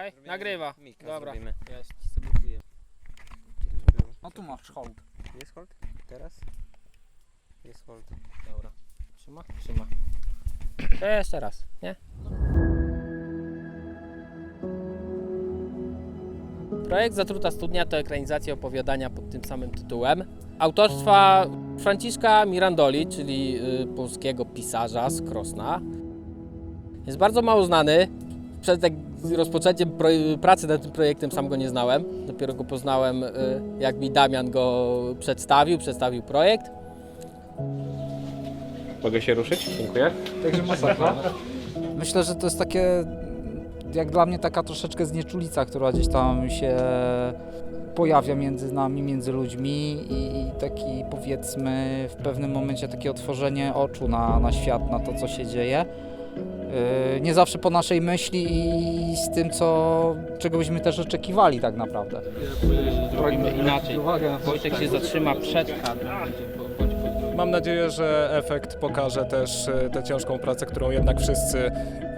Okej, nagrywa. Mika Dobra, zrobimy. jest. No tu masz hołd. Jest hold? Teraz? Jest hold. Dobra. Trzyma? Trzyma. To jeszcze raz, nie? Projekt Zatruta Studnia to ekranizacja opowiadania pod tym samym tytułem. Autorstwa Franciszka Mirandoli, czyli y, polskiego pisarza z Krosna. Jest bardzo mało znany. Przed rozpoczęciem pracy nad tym projektem sam go nie znałem. Dopiero go poznałem, y, jak mi Damian go przedstawił, przedstawił projekt. Mogę się ruszyć? Dziękuję. Także masakra. Myślę, że to jest takie, jak dla mnie taka troszeczkę znieczulica, która gdzieś tam się pojawia między nami, między ludźmi i taki powiedzmy w pewnym momencie takie otworzenie oczu na, na świat, na to, co się dzieje. Yy, Nie zawsze po naszej myśli i z tym, co, czego byśmy też oczekiwali tak naprawdę. Zrobimy inaczej. Wojtek się zatrzyma przed kadrem. Mam nadzieję, że efekt pokaże też e, tę ciężką pracę, którą jednak wszyscy,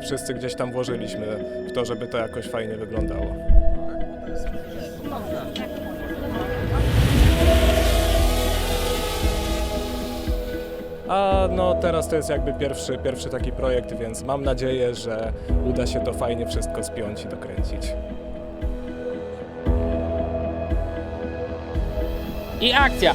wszyscy gdzieś tam włożyliśmy w to, żeby to jakoś fajnie wyglądało. A no teraz to jest jakby pierwszy, pierwszy taki projekt, więc mam nadzieję, że uda się to fajnie wszystko spiąć i dokręcić. I akcja!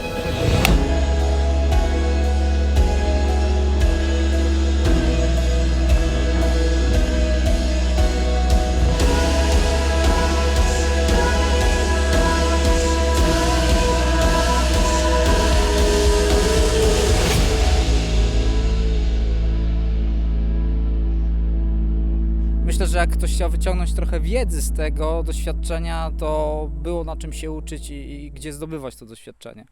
Myślę, że jak ktoś chciał wyciągnąć trochę wiedzy z tego doświadczenia, to było na czym się uczyć i, i gdzie zdobywać to doświadczenie.